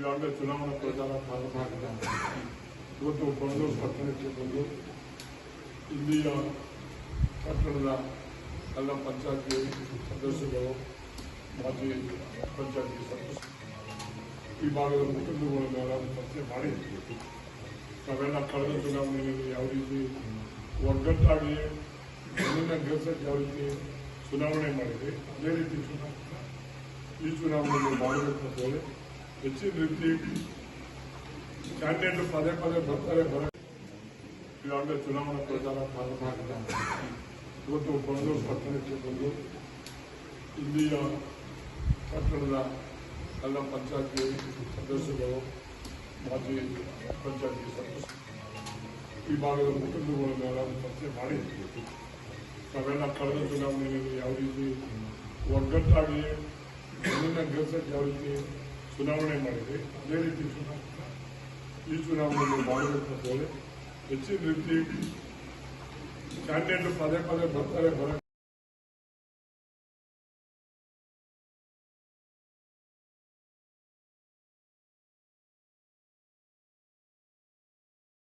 ಈಗಾಗಲೇ ಚುನಾವಣಾ ಪ್ರಚಾರ ಪ್ರಾರಂಭ ಇವತ್ತು ಬೆಂಗಳೂರು ಪಟ್ಟಣಕ್ಕೆ ಬಂದು ಇಲ್ಲಿಯ ಪಟ್ಟಣದ ಎಲ್ಲ ಪಂಚಾಯತಿ ಸದಸ್ಯರು, ಮಾಜಿ ಪಂಚಾಯತಿ ಸದಸ್ಯರು ಈ ಭಾಗದ ಮುಖಂಡರುಗಳನ್ನೆಲ್ಲ ಚರ್ಚೆ ಮಾಡಿ ನಾವೆಲ್ಲ ಕಳೆದ ಚುನಾವಣೆಯಲ್ಲಿ ಯಾವ ರೀತಿ ಒಗ್ಗಟ್ಟಾಗಿ ಜನನ ಗೆಲ್ಸಕ್ಕೆ ಯಾವ ರೀತಿ ಚುನಾವಣೆ ಮಾಡಿದ್ವಿ, ಅದೇ ರೀತಿ ಚುನಾವಣೆ ಈ ಚುನಾವಣೆಯಲ್ಲಿ ಮಾಡಬೇಕು ಅಂತ ಹೇಳಿ ಹೆಚ್ಚಿನ ರೀತಿ ಕ್ಯಾಂಡಿಡೇಟ್ ಪದೇ ಪದೇ ಬರ್ತಾರೆ, ಬರ ಈಗಾಗಲೇ ಚುನಾವಣಾ ಪ್ರಚಾರ ಪ್ರಾರಂಭ ಆಗಿದೆ ಇವತ್ತು ಬೆಂಗಳೂರು ಪಟ್ಟಣಕ್ಕೆ ಬಂದು ಇಲ್ಲಿಯ ಪಟ್ಟಣದ ಎಲ್ಲ ಪಂಚಾಯತಿ ಸದಸ್ಯರು, ಮಾಜಿ ಪಂಚಾಯತಿ ಸದಸ್ಯರು, ಈ ಭಾಗದ ಮುಖಂಡರುಗಳನ್ನೆಲ್ಲ ಚರ್ಚೆ ಮಾಡಿ, ನಾವೆಲ್ಲ ಕಳೆದ ಚುನಾವಣೆಯಲ್ಲಿ ಯಾವ ರೀತಿ ಒಗ್ಗಟ್ಟಾಗಿ ಜನನ ಗೆಲ್ಸಕ್ಕೆ ಯಾವ ರೀತಿ ಚುನಾವಣೆ ಮಾಡಿದ್ವಿ ಅದೇ ರೀತಿ ಈ ಚುನಾವಣೆಯಲ್ಲಿ ಮಾಡಬೇಕು ಹೆಚ್ಚಿನ ರೀತಿ ಕ್ಯಾಂಡಿಡೇಟ್ ಪದೇ ಪದೇ ಬರ್ತಾರೆ ಬರ